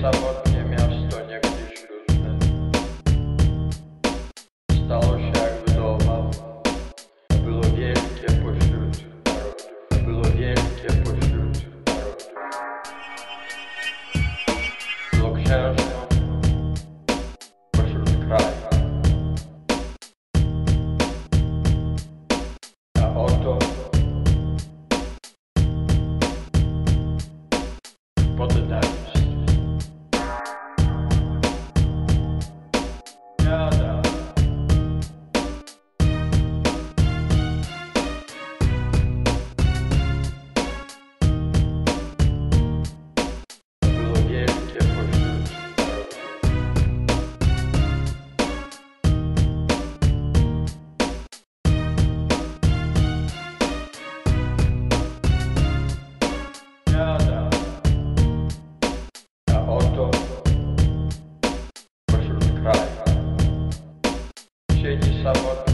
samotnie miasto niegdyś różne. Stało się jakby domem Było wielkie pośród narodów Było wielkie pośród narodów Było księżną pośród kraju. A oto poddali favor.